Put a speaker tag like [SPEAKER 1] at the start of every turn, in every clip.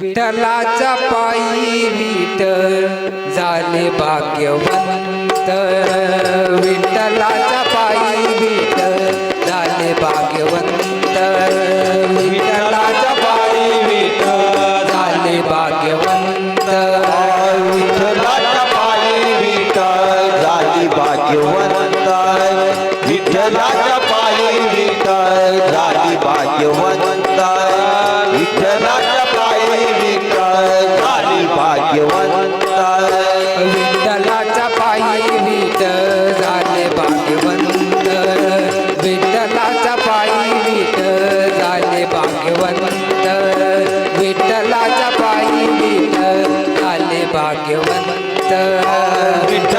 [SPEAKER 1] विठ्ठलाचा पायी विठ झाले भाग्यवंत. विठ्ठला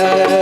[SPEAKER 1] Yeah.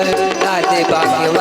[SPEAKER 1] 来，来，来，来，来，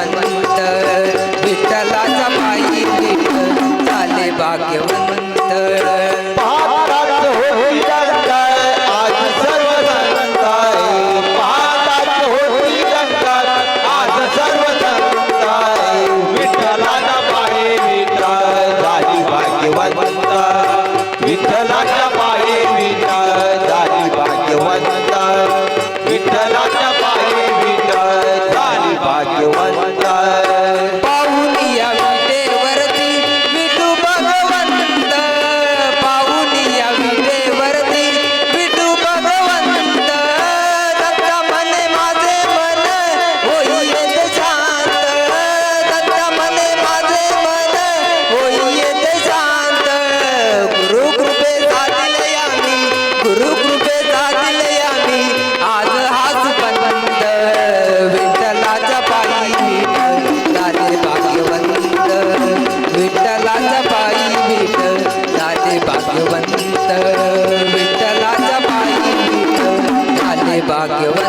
[SPEAKER 1] भाग्यवान